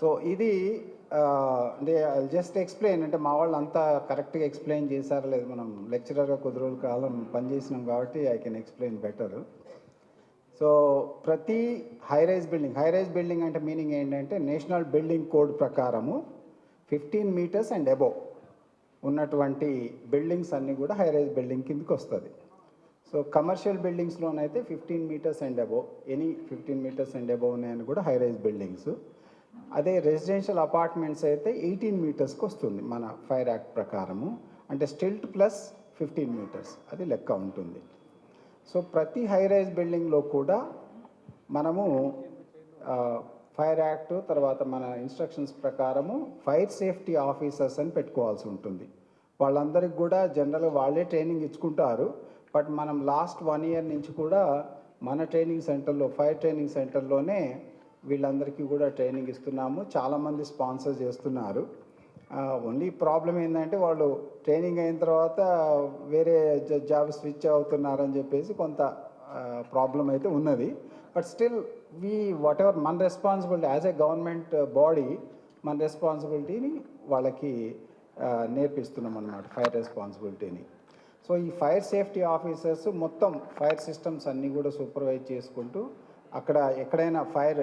So ఇది అంటే just explain అంటే మా వాళ్ళు అంతా కరెక్ట్గా ఎక్స్ప్లెయిన్ చేశారా లేదు మనం లెక్చరర్గా కొద్ది రోజుల కాలం పనిచేసినాం కాబట్టి I can explain better so ప్రతి high rise building high rise building అంటే మీనింగ్ ఏంటంటే నేషనల్ బిల్డింగ్ కోడ్ ప్రకారము ఫిఫ్టీన్ మీటర్స్ అండ్ అబోవ్ ఉన్నటువంటి బిల్డింగ్స్ అన్నీ కూడా హై రైజ్ బిల్డింగ్ కిందకి వస్తుంది. So commercial బిల్డింగ్స్లోనైతే fifteen metres and above any fifteen metres and above ఉన్నాయని కూడా హై రైజ్ బిల్డింగ్స్ అదే రెసిడెన్షియల్ అపార్ట్మెంట్స్ అయితే ఎయిటీన్ మీటర్స్కి వస్తుంది మన ఫైర్ యాక్ట్ ప్రకారము. అంటే స్టిల్ట్ ప్లస్ ఫిఫ్టీన్ మీటర్స్ అది లెక్క ఉంటుంది. సో ప్రతి హై రైజ్ బిల్డింగ్లో కూడా మనము ఫైర్ యాక్ట్ తర్వాత మన ఇన్స్ట్రక్షన్స్ ప్రకారము ఫైర్ సేఫ్టీ ఆఫీసర్స్ అని పెట్టుకోవాల్సి ఉంటుంది. వాళ్ళందరికీ కూడా జనరల్గా వాళ్ళే ట్రైనింగ్ ఇచ్చుకుంటారు. బట్ మనం లాస్ట్ వన్ ఇయర్ నుంచి కూడా మన ట్రైనింగ్ సెంటర్లో ఫైర్ ట్రైనింగ్ సెంటర్లోనే వీళ్ళందరికీ కూడా ట్రైనింగ్ ఇస్తున్నాము. చాలామంది స్పాన్సర్ చేస్తున్నారు. ఓన్లీ ప్రాబ్లం ఏంటంటే వాళ్ళు ట్రైనింగ్ అయిన తర్వాత వేరే జాబ్ స్విచ్ అవుతున్నారని చెప్పేసి కొంత ప్రాబ్లం అయితే ఉన్నది. But still we whatever మన responsibility as a government body మన రెస్పాన్సిబిలిటీని వాళ్ళకి నేర్పిస్తున్నాం అనమాట ఫైర్ రెస్పాన్సిబిలిటీని సో ఈ ఫైర్ సేఫ్టీ ఆఫీసర్స్ మొత్తం ఫైర్ సిస్టమ్స్ అన్నీ కూడా సూపర్వైజ్ చేసుకుంటూ అక్కడ ఎక్కడైనా ఫైర్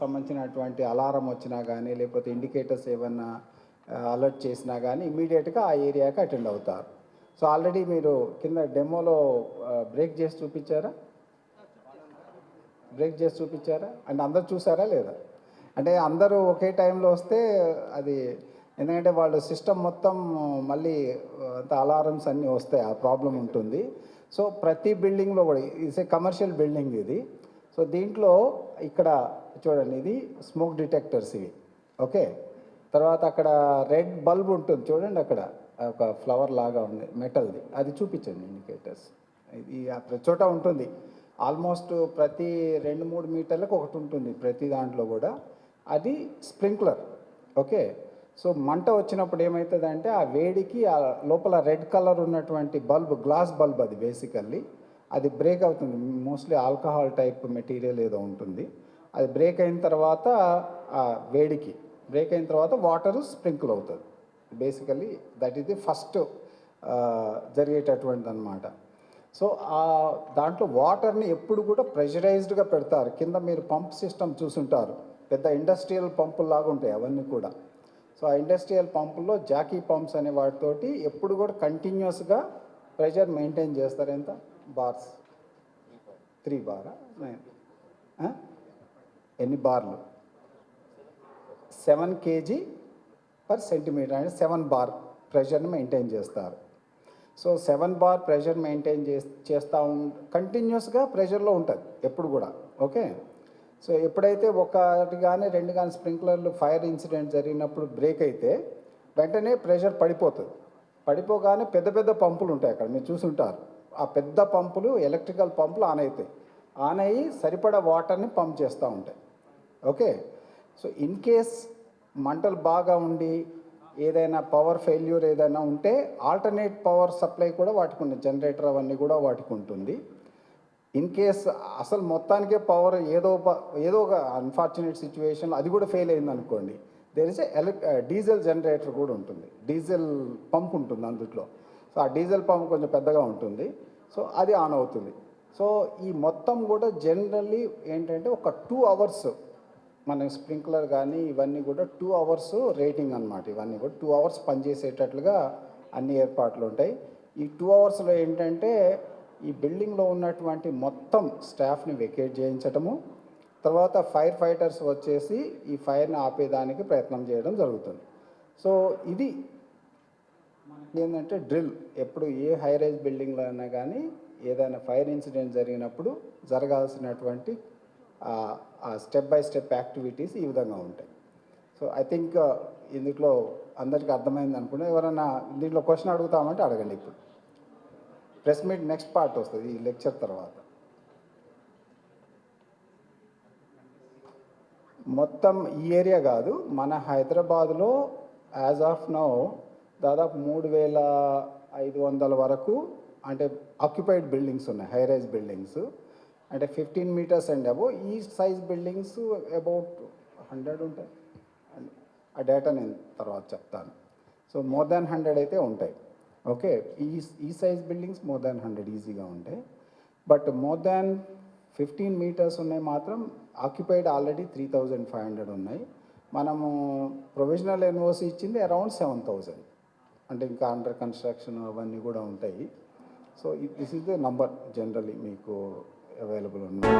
సంబంధించినటువంటి అలారం వచ్చినా కానీ లేకపోతే ఇండికేటర్స్ ఏమన్నా అలర్ట్ చేసినా కానీ ఇమీడియట్గా ఆ ఏరియాకి అటెండ్ అవుతారు. సో ఆల్రెడీ మీరు కింద డెమోలో బ్రేక్ చేసి చూపించారా? బ్రేక్ చేసి చూపించారా? అంటే అందరు చూసారా లేదా? అంటే అందరూ ఒకే టైంలో వస్తే అది ఎందుకంటే వాళ్ళు సిస్టమ్ మొత్తం మళ్ళీ అంత అలారమ్స్ అన్నీ వస్తాయి ఆ ప్రాబ్లం ఉంటుంది. సో ప్రతి బిల్డింగ్లో కూడా ఇట్స్ ఏ కమర్షియల్ బిల్డింగ్ ఇది. సో దీంట్లో ఇక్కడ చూడండి ఇది స్మోక్ డిటెక్టర్స్ ఇవి. ఓకే? తర్వాత అక్కడ రెడ్ బల్బ్ ఉంటుంది చూడండి అక్కడ. ఒక ఫ్లవర్ లాగా ఉంది మెటల్ది అది చూపించండి ఇండికేటర్స్ ఇది ప్రతి చోట ఉంటుంది. ఆల్మోస్ట్ ప్రతి రెండు మూడు మీటర్లకు ఒకటి ఉంటుంది ప్రతి దాంట్లో కూడా. అది స్ప్రింక్లర్ ఓకే? సో మంట వచ్చినప్పుడు ఏమవుతుందంటే ఆ వేడికి ఆ లోపల రెడ్ కలర్ ఉన్నటువంటి బల్బ్ గ్లాస్ బల్బ్ అది బేసికల్లీ అది బ్రేక్ అవుతుంది. మోస్ట్లీ ఆల్కహాల్ టైప్ మెటీరియల్ ఏదో ఉంటుంది. అది బ్రేక్ అయిన తర్వాత ఆ వేడికి. బ్రేక్ అయిన తర్వాత వాటర్ స్ప్రింకిల్ అవుతుంది. Basically that is the first జరిగేటటువంటిది అనమాట సో ఆ దాంట్లో వాటర్ని ఎప్పుడు కూడా ప్రెషరైజ్డ్గా పెడతారు. కింద మీరు పంప్ సిస్టమ్ చూసుంటారు. పెద్ద ఇండస్ట్రియల్ పంపుల్లాగా ఉంటాయి అవన్నీ కూడా. సో ఆ ఇండస్ట్రియల్ పంపుల్లో జాకీ పంప్స్ అనే వాటితోటి ఎప్పుడు కూడా కంటిన్యూస్గా ప్రెషర్ మెయింటైన్ చేస్తారు. ఎంత? బార్స్? త్రీ బారా? నైన్. ఎన్ని బార్లు? Seven KG per centimetre. అంటే సెవెన్ బార్ ప్రెషర్ని మెయింటైన్ చేస్తారు. So seven bar pressure maintain చే చేస్తూ ఉం కంటిన్యూస్గా ప్రెషర్లో ఉంటుంది ఎప్పుడు కూడా. ఓకే? సో ఎప్పుడైతే ఒకటి కానీ రెండు కానీ స్ప్రింక్లర్లు ఫైర్ ఇన్సిడెంట్ జరిగినప్పుడు బ్రేక్ అయితే వెంటనే ప్రెషర్ పడిపోతుంది. పడిపోగానే పెద్ద పెద్ద పంపులు ఉంటాయి అక్కడ మీరు చూసుంటారు. ఆ పెద్ద పంపులు ఎలక్ట్రికల్ పంపులు ఆన్ అవుతాయి ఆన్ అయ్యి సరిపడా వాటర్ని పంప్ చేస్తూ ఉంటాయి. ఓకే? సో ఇన్ కేస్ మంటలు బాగా ఉండి ఏదైనా పవర్ ఫెయిల్యూర్ ఏదైనా ఉంటే ఆల్టర్నేట్ పవర్ సప్లై కూడా వాటికి ఉంటుంది. జనరేటర్ అవన్నీ కూడా వాటికి ఉంటుంది. ఇన్ కేస్ అసలు మొత్తానికే పవర్ ఏదో ప- ఏదో ఒక అన్ఫార్చునేట్ సిచ్యువేషన్ అది కూడా ఫెయిల్ అయింది అనుకోండి. దేర్ ఇస్ ఎలక్ డీజిల్ జనరేటర్ కూడా ఉంటుంది. డీజిల్ పంప్ ఉంటుంది అందుట్లో. సో ఆ డీజిల్ పంప్ కొంచెం పెద్దగా ఉంటుంది. సో అది ఆన్ అవుతుంది. సో ఈ మొత్తం కూడా జనరల్లీ ఏంటంటే ఒక టూ అవర్స్ మన స్ప్రింక్లర్ కానీ ఇవన్నీ కూడా టూ అవర్స్ రేటింగ్ అన్నమాట. ఇవన్నీ కూడా టూ అవర్స్ పనిచేసేటట్లుగా అన్ని ఏర్పాట్లు ఉంటాయి. ఈ టూ అవర్స్లో ఏంటంటే ఈ బిల్డింగ్లో ఉన్నటువంటి మొత్తం స్టాఫ్ని వెకేట్ చేయించటము తర్వాత ఫైర్ ఫైటర్స్ వచ్చేసి ఈ ఫైర్ని ఆపేదానికి ప్రయత్నం చేయడం జరుగుతుంది. సో ఇది ఏంటంటే డ్రిల్. ఎప్పుడు ఏ హై రైజ్ బిల్డింగ్లో అయినా కానీ ఏదైనా ఫైర్ ఇన్సిడెంట్ జరిగినప్పుడు జరగాల్సినటువంటి స్టెప్ బై స్టెప్ యాక్టివిటీస్ ఈ విధంగా ఉంటాయి. సో ఐ థింక్ ఇందులో అందరికీ అర్థమైంది అనుకుంటే ఎవరైనా దీంట్లో క్వశ్చన్ అడుగుతామంటే అడగండి ఇప్పుడు. ప్రెస్ మీట్ నెక్స్ట్ పార్ట్ వస్తుంది ఈ లెక్చర్ తర్వాత. మొత్తం ఈ ఏరియా కాదు మన హైదరాబాద్లో యాజ్ ఆఫ్ నౌ దాదాపు మూడు వేల ఐదు వందల వరకు అంటే ఆక్యుపైడ్ బిల్డింగ్స్ ఉన్నాయి హై రైజ్ బిల్డింగ్స్ అంటే ఫిఫ్టీన్ మీటర్స్ అండ్ అబో ఈ సైజ్ బిల్డింగ్స్ అబౌట్ హండ్రెడ్ ఉంటాయి. ఆ డేటా నేను తర్వాత చెప్తాను. సో మోర్ దాన్ హండ్రెడ్ అయితే ఉంటాయి. ఓకే ఈ ఈ size buildings more than hundred ఈజీగా ఉంటాయి. But more than fifteen metres ఉన్నాయి మాత్రం occupied already three thousand five hundred ఉన్నాయి. మనము ప్రొవిజనల్ ఎన్ఓసి ఇచ్చింది అరౌండ్ సెవెన్ థౌజండ్ అంటే ఇంకా అండర్ కన్స్ట్రక్షన్ అవన్నీ కూడా ఉంటాయి. So this is the number generally మీకు అవైలబుల్ ఉన్నాయి